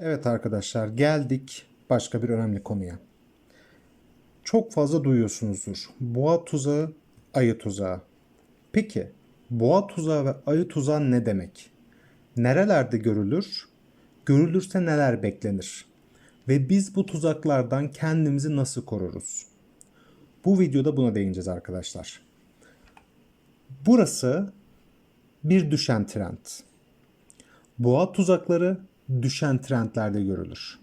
Evet arkadaşlar geldik başka bir önemli konuya. Çok fazla duyuyorsunuzdur. Boğa tuzağı, ayı tuzağı. Peki boğa tuzağı ve ayı tuzağı ne demek? Nerelerde görülür? Görülürse neler beklenir? Ve biz bu tuzaklardan kendimizi nasıl koruruz? Bu videoda buna değineceğiz arkadaşlar. Burası bir düşen trend. Boğa tuzakları düşen trendlerde görülür.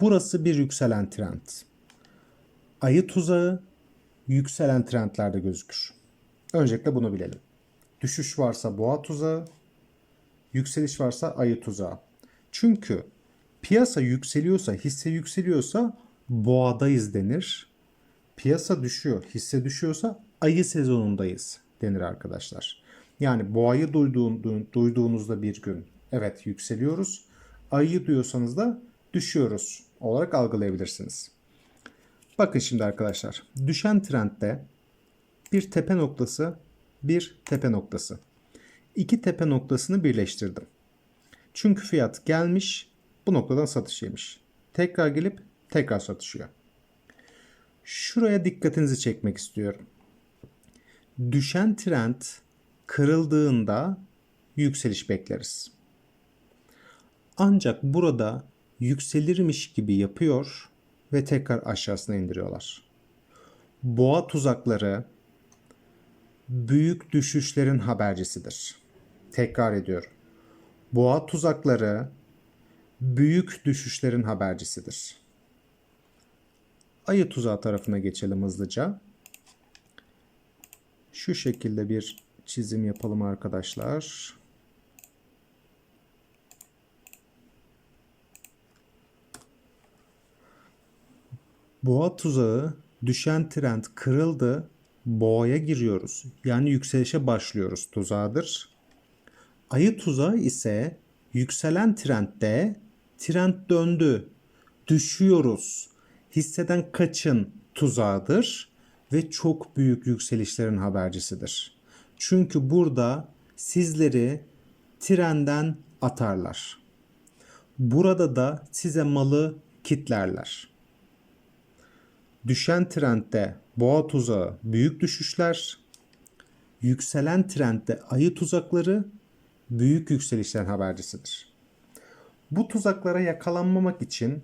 Burası bir yükselen trend. Ayı tuzağı yükselen trendlerde gözükür. Öncelikle bunu bilelim. Düşüş varsa boğa tuzağı, yükseliş varsa ayı tuzağı. Çünkü piyasa yükseliyorsa, hisse yükseliyorsa boğadayız denir. Piyasa düşüyor, hisse düşüyorsa ayı sezonundayız denir arkadaşlar. Yani boğayı duyduğun, duyduğunuzda bir gün evet yükseliyoruz. Ayıyı duyuyorsanız da düşüyoruz olarak algılayabilirsiniz. Bakın şimdi arkadaşlar. Düşen trendde bir tepe noktası, bir tepe noktası. İki tepe noktasını birleştirdim. Çünkü fiyat gelmiş, bu noktadan satış yemiş. Tekrar gelip tekrar satışıyor. Şuraya dikkatinizi çekmek istiyorum. Düşen trend kırıldığında yükseliş bekleriz. Ancak burada yükselirmiş gibi yapıyor ve tekrar aşağısına indiriyorlar. Boğa tuzakları büyük düşüşlerin habercisidir. Tekrar ediyorum. Boğa tuzakları büyük düşüşlerin habercisidir. Ayı tuzağı tarafına geçelim hızlıca. Şu şekilde bir çizim yapalım arkadaşlar. Boğa tuzağı düşen trend kırıldı. Boğaya giriyoruz. Yani yükselişe başlıyoruz tuzağıdır. Ayı tuzağı ise yükselen trendde trend döndü. Düşüyoruz. Hisseden kaçın tuzağıdır ve çok büyük yükselişlerin habercisidir. Çünkü burada sizleri trenden atarlar. Burada da size malı kitlerler. Düşen trendde boğa tuzağı büyük düşüşler, yükselen trendde ayı tuzakları büyük yükselişlerin habercisidir. Bu tuzaklara yakalanmamak için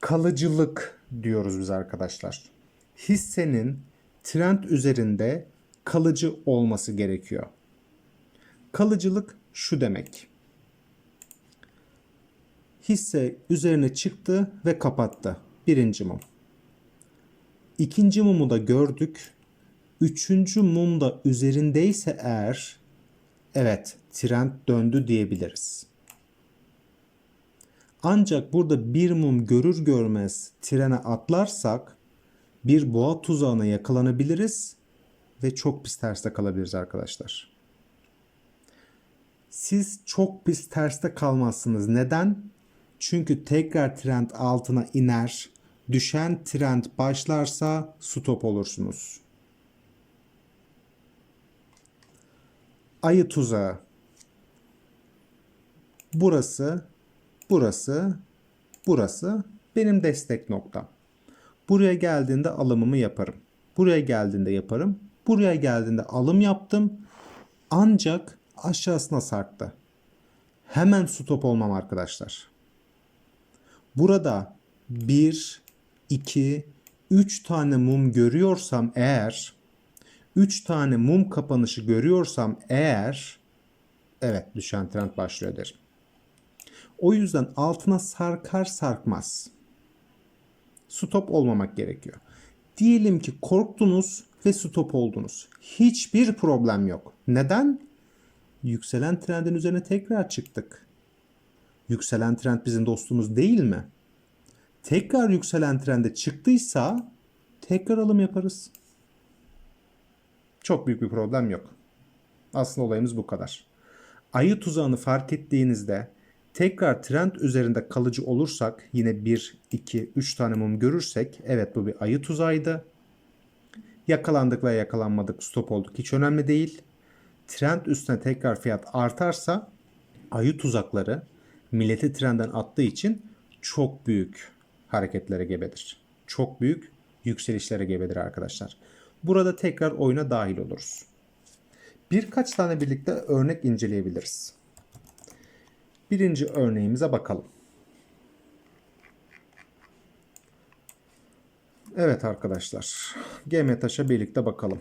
kalıcılık diyoruz biz arkadaşlar. Hissenin trend üzerinde kalıcı olması gerekiyor. Kalıcılık şu demek. Hisse üzerine çıktı ve kapattı. Birinci mum. İkinci mumu da gördük. Üçüncü mum da üzerindeyse eğer evet trend döndü diyebiliriz. Ancak burada bir mum görür görmez trene atlarsak bir boğa tuzağına yakalanabiliriz ve çok pis terste kalabiliriz arkadaşlar. Siz çok pis terste kalmazsınız. Neden? Çünkü tekrar trend altına iner. Düşen trend başlarsa stop olursunuz. Ayı tuzağı. Burası, burası, burası benim destek noktam. Buraya geldiğinde alımımı yaparım. Buraya geldiğinde yaparım. Buraya geldiğinde alım yaptım. Ancak aşağısına sarktı. Hemen stop olmam arkadaşlar. Burada 1, 2, 3 tane mum görüyorsam eğer 3 tane mum kapanışı görüyorsam eğer evet düşen trend başlıyor derim. O yüzden altına sarkar sarkmaz. Stop olmamak gerekiyor. Diyelim ki korktunuz ve stop oldunuz. Hiçbir problem yok. Neden? Yükselen trendin üzerine tekrar çıktık. Yükselen trend bizim dostumuz değil mi? Tekrar yükselen trende çıktıysa tekrar alım yaparız. Çok büyük bir problem yok. Aslında olayımız bu kadar. Ayı tuzağını fark ettiğinizde tekrar trend üzerinde kalıcı olursak yine 1, 2, 3 tane mum görürsek evet bu bir ayı tuzağıydı. Yakalandık veya yakalanmadık stop olduk hiç önemli değil. Trend üstüne tekrar fiyat artarsa ayı tuzakları milleti trenden attığı için çok büyük hareketlere gebedir. Çok büyük yükselişlere gebedir arkadaşlar. Burada tekrar oyuna dahil oluruz. Birkaç tane birlikte örnek inceleyebiliriz. Birinci örneğimize bakalım. Evet arkadaşlar. GM Taş'a birlikte bakalım.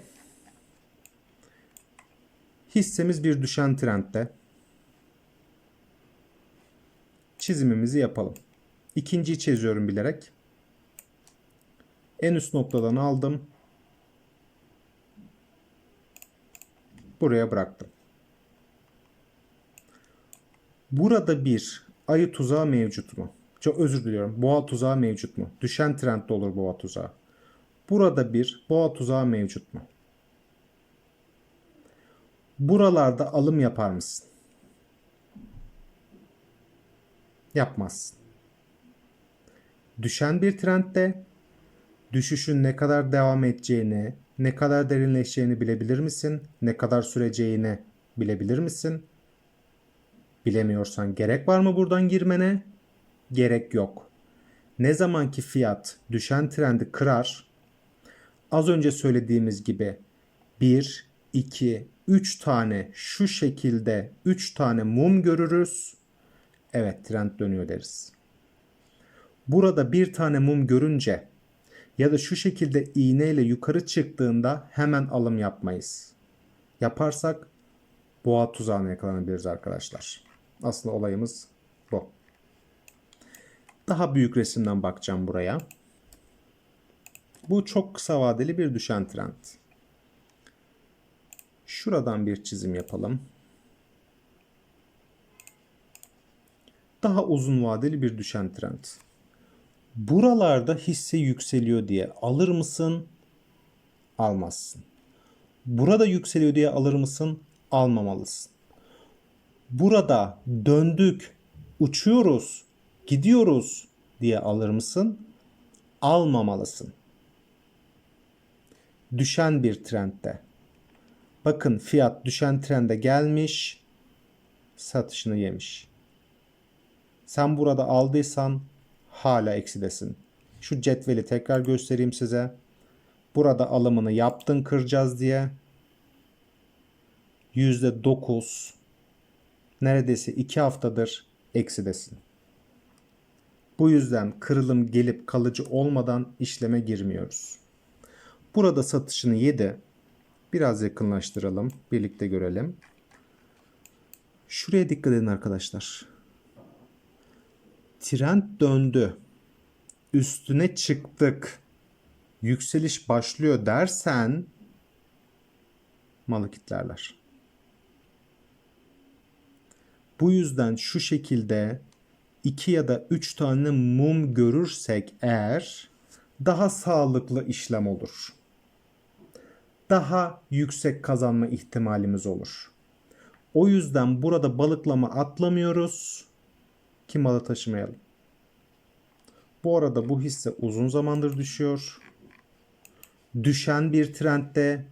Hissemiz bir düşen trendde. Çizimimizi yapalım. İkinciyi çiziyorum bilerek. En üst noktadan aldım. Buraya bıraktım. Burada bir ayı tuzağı mevcut mu? Çok özür diliyorum. Boğa tuzağı mevcut mu? Düşen trendde olur boğa tuzağı. Burada bir boğa tuzağı mevcut mu? Buralarda alım yapar mısın? Yapmazsın. Düşen bir trendde düşüşün ne kadar devam edeceğini, ne kadar derinleşeceğini bilebilir misin? Ne kadar süreceğini bilebilir misin? Bilemiyorsan gerek var mı buradan girmene? Gerek yok. Ne zamanki fiyat düşen trendi kırar, az önce söylediğimiz gibi 1, 2, 3 tane şu şekilde 3 tane mum görürüz. Evet trend dönüyor deriz. Burada bir tane mum görünce ya da şu şekilde iğneyle yukarı çıktığında hemen alım yapmayız. Yaparsak boğa tuzağına yakalanabiliriz arkadaşlar. Aslında olayımız bu. Daha büyük resimden bakacağım buraya. Bu çok kısa vadeli bir düşen trend. Şuradan bir çizim yapalım. Daha uzun vadeli bir düşen trend. Buralarda hisse yükseliyor diye alır mısın? Almazsın. Burada yükseliyor diye alır mısın? Almamalısın. Burada döndük, uçuyoruz, gidiyoruz diye alır mısın? Almamalısın. Düşen bir trendde. Bakın fiyat düşen trende gelmiş, satışını yemiş. Sen burada aldıysan hala eksidesin. Şu cetveli tekrar göstereyim size. Burada alımını yaptın kıracağız diye. %9 neredeyse 2 haftadır eksidesin. Bu yüzden kırılım gelip kalıcı olmadan işleme girmiyoruz. Burada satışını yedi. Biraz yakınlaştıralım. Birlikte görelim. Şuraya dikkat edin arkadaşlar. Trend döndü. Üstüne çıktık. Yükseliş başlıyor dersen malı kitlerler. Bu yüzden şu şekilde 2 ya da 3 tane mum görürsek eğer daha sağlıklı işlem olur. Daha yüksek kazanma ihtimalimiz olur. O yüzden burada balıklama atlamıyoruz ki malı taşımayalım. Bu arada bu hisse uzun zamandır düşüyor. Düşen bir trendde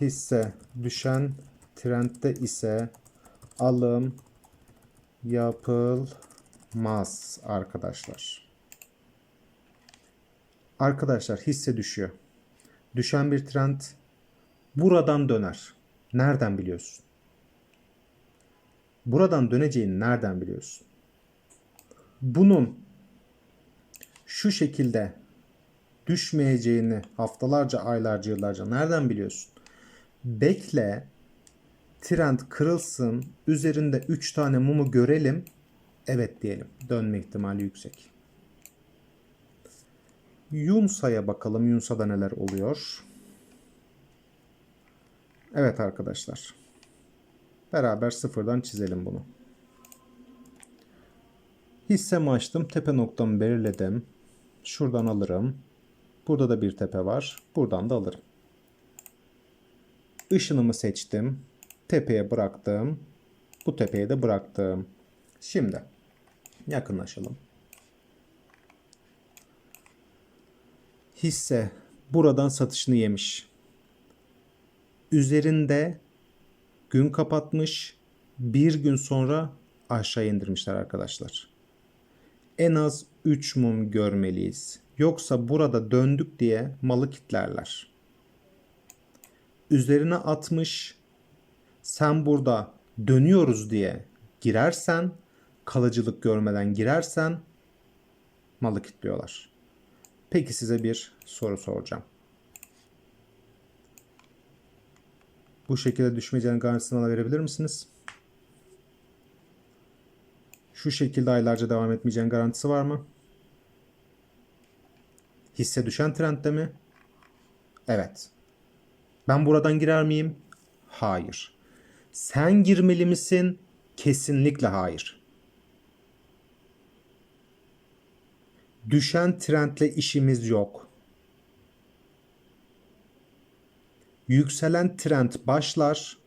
hisse düşen trendde ise alım yapılmaz arkadaşlar. Arkadaşlar hisse düşüyor. Düşen bir trend buradan döner. Nereden biliyorsun? Buradan döneceğini nereden biliyorsun? Bunun şu şekilde düşmeyeceğini haftalarca, aylarca, yıllarca nereden biliyorsun? Bekle, trend kırılsın, üzerinde 3 tane mumu görelim, evet diyelim. Dönme ihtimali yüksek. Yunsa'ya bakalım. Yunsa'da neler oluyor? Evet arkadaşlar. Beraber sıfırdan çizelim bunu. Hissemi açtım. Tepe noktamı belirledim. Şuradan alırım. Burada da bir tepe var. Buradan da alırım. Işınımı seçtim. Tepeye bıraktım. Bu tepeye de bıraktım. Şimdi yakınlaşalım. Hisse buradan satışını yemiş. Üzerinde gün kapatmış bir gün sonra aşağı indirmişler arkadaşlar. En az 3 mum görmeliyiz. Yoksa burada döndük diye malı kitlerler. Üzerine atmış. Sen burada dönüyoruz diye girersen, kalıcılık görmeden girersen malı kilitliyorlar. Peki size bir soru soracağım. Bu şekilde düşmeyeceğinin garantisini bana verebilir misiniz? Şu şekilde aylarca devam etmeyeceğinin garantisi var mı? Hisse düşen trendde mi? Evet. Ben buradan girer miyim? Hayır. Sen girmeli misin? Kesinlikle hayır. Düşen trendle işimiz yok. Yükselen trend başlar,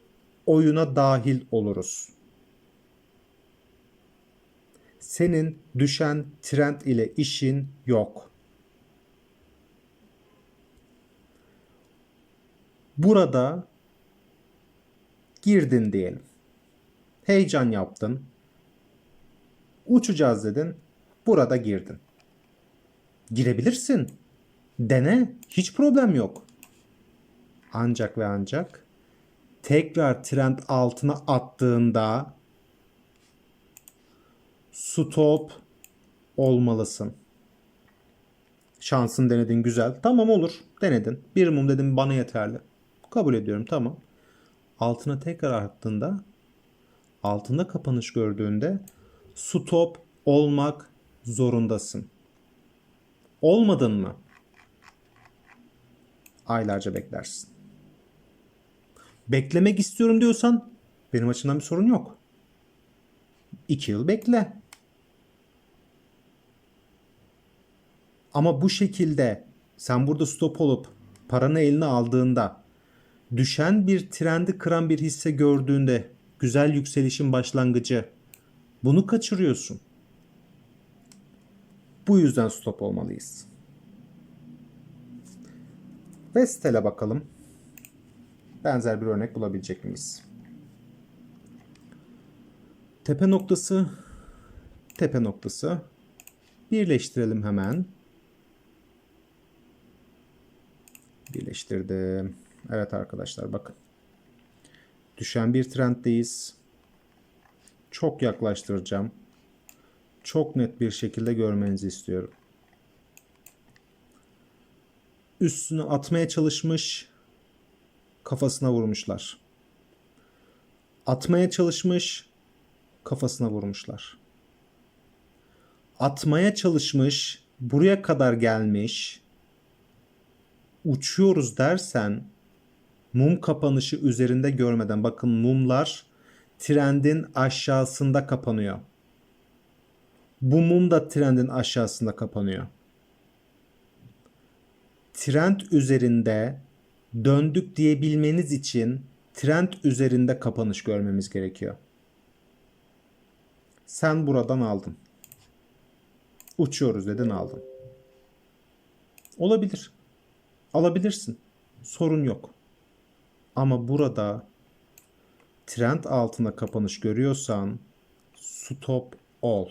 oyuna dahil oluruz. Senin düşen trend ile işin yok. Burada girdin diyelim. Heyecan yaptın. Uçacağız dedin. Burada girdin. Girebilirsin. Dene. Hiç problem yok. Ancak ve ancak tekrar trend altına attığında stop olmalısın. Şansın denedin güzel. Tamam olur. Denedin. Bir mum dedim bana yeterli. Kabul ediyorum tamam. Altına tekrar attığında altında kapanış gördüğünde stop olmak zorundasın. Olmadın mı? Aylarca beklersin. Beklemek istiyorum diyorsan benim açımdan bir sorun yok. İki yıl bekle. Ama bu şekilde sen burada stop olup paranı eline aldığında düşen bir trendi kıran bir hisse gördüğünde güzel yükselişin başlangıcı bunu kaçırıyorsun. Bu yüzden stop olmalıyız. Vestel'e bakalım. Benzer bir örnek bulabilecek miyiz? Tepe noktası, tepe noktası. Birleştirelim hemen. Birleştirdim. Evet arkadaşlar bakın. Düşen bir trenddeyiz. Çok yaklaştıracağım. Çok net bir şekilde görmenizi istiyorum. Üstünü atmaya çalışmış. Kafasına vurmuşlar. Atmaya çalışmış. Kafasına vurmuşlar. Atmaya çalışmış. Buraya kadar gelmiş uçuyoruz dersen mum kapanışı üzerinde görmeden bakın mumlar trendin aşağısında kapanıyor. Bu mum da trendin aşağısında kapanıyor. Trend üzerinde döndük diyebilmeniz için trend üzerinde kapanış görmemiz gerekiyor. Sen buradan aldın. Uçuyoruz dedin aldın. Olabilir. Alabilirsin. Sorun yok. Ama burada trend altına kapanış görüyorsan stop ol.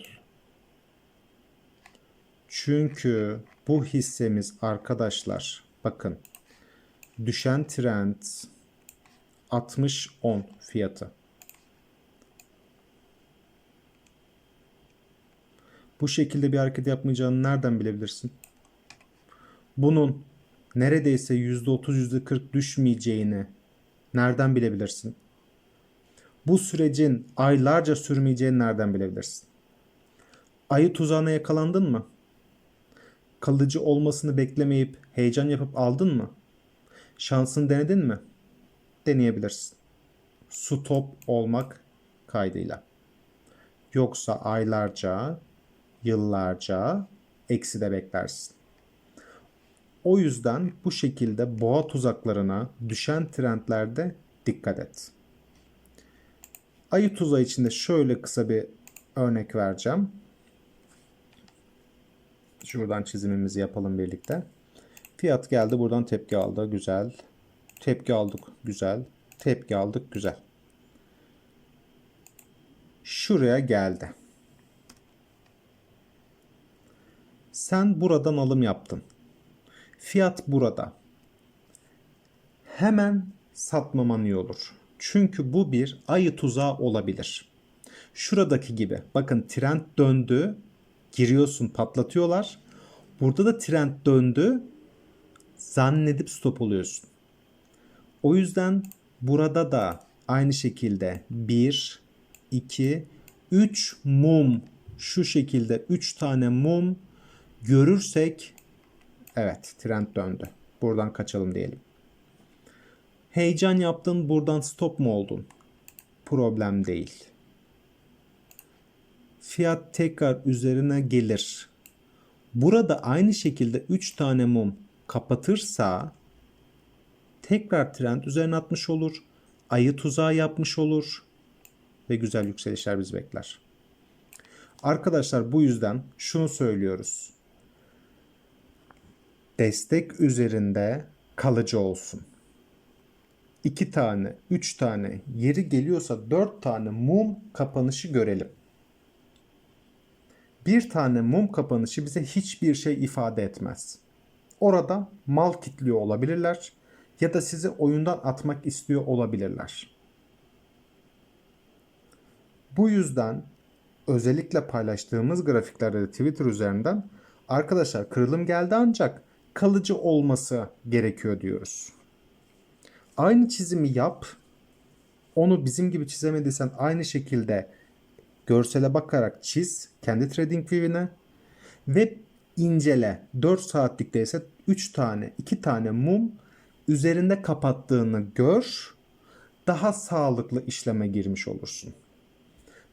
Çünkü bu hissemiz arkadaşlar bakın düşen trend 60-10 fiyatı. Bu şekilde bir hareket yapmayacağını nereden bilebilirsin? Bunun neredeyse %30 %40 düşmeyeceğini nereden bilebilirsin? Bu sürecin aylarca sürmeyeceğini nereden bilebilirsin? Ayı tuzağına yakalandın mı? Kalıcı olmasını beklemeyip heyecan yapıp aldın mı? Şansını denedin mi? Deneyebilirsin. Stop olmak kaydıyla. Yoksa aylarca, yıllarca eksi de beklersin. O yüzden bu şekilde boğa tuzaklarına düşen trendlerde dikkat et. Ayı tuzağı içinde şöyle kısa bir örnek vereceğim. Şuradan çizimimizi yapalım birlikte. Fiyat geldi buradan tepki aldı. Güzel. Tepki aldık. Güzel. Tepki aldık. Güzel. şuraya geldi. Sen buradan alım yaptın. Fiyat burada. Hemen satmaman iyi olur. Çünkü bu bir ayı tuzağı olabilir. Şuradaki gibi. Bakın trend döndü. Giriyorsun patlatıyorlar. Burada da trend döndü. Zannedip stop oluyorsun. O yüzden burada da aynı şekilde 1, 2, 3 mum şu şekilde 3 tane mum görürsek evet trend döndü. Buradan kaçalım diyelim. Heyecan yaptın buradan stop mu oldun? Problem değil. Fiyat tekrar üzerine gelir. Burada aynı şekilde 3 tane mum kapatırsa tekrar trend üzerine atmış olur. Ayı tuzağı yapmış olur. Ve güzel yükselişler bizi bekler. Arkadaşlar bu yüzden şunu söylüyoruz. Destek üzerinde kalıcı olsun. 2 tane, 3 tane, yeri geliyorsa 4 tane mum kapanışı görelim. Bir tane mum kapanışı bize hiçbir şey ifade etmez. Orada mal kitliyor olabilirler ya da sizi oyundan atmak istiyor olabilirler. Bu yüzden özellikle paylaştığımız grafiklerde de Twitter üzerinden arkadaşlar kırılım geldi ancak kalıcı olması gerekiyor diyoruz. Aynı çizimi yap. Onu bizim gibi çizemediysen aynı şekilde görsele bakarak çiz kendi trading view'ine ve incele. 4 saatlikte ise 3 tane 2 tane mum üzerinde kapattığını gör. Daha sağlıklı işleme girmiş olursun.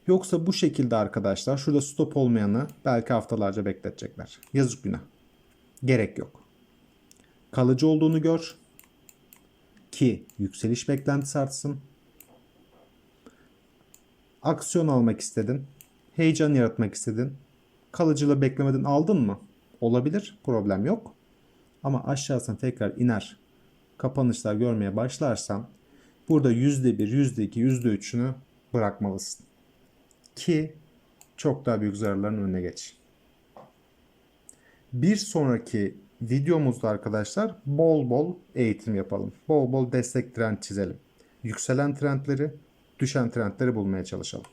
Yoksa bu şekilde arkadaşlar şurada stop olmayanı belki haftalarca bekletecekler. Yazık günah. Gerek yok. Kalıcı olduğunu gör. Ki yükseliş beklentisi artsın. Aksiyon almak istedin. Heyecan yaratmak istedin. Kalıcılığı beklemedin aldın mı? Olabilir. Problem yok. Ama aşağısına tekrar iner. Kapanışlar görmeye başlarsan burada %1, %2, %3'ünü bırakmalısın. Ki çok daha büyük zararların önüne geç. Bir sonraki videomuzda arkadaşlar bol bol eğitim yapalım. Bol bol destek trend çizelim. Yükselen trendleri, düşen trendleri bulmaya çalışalım.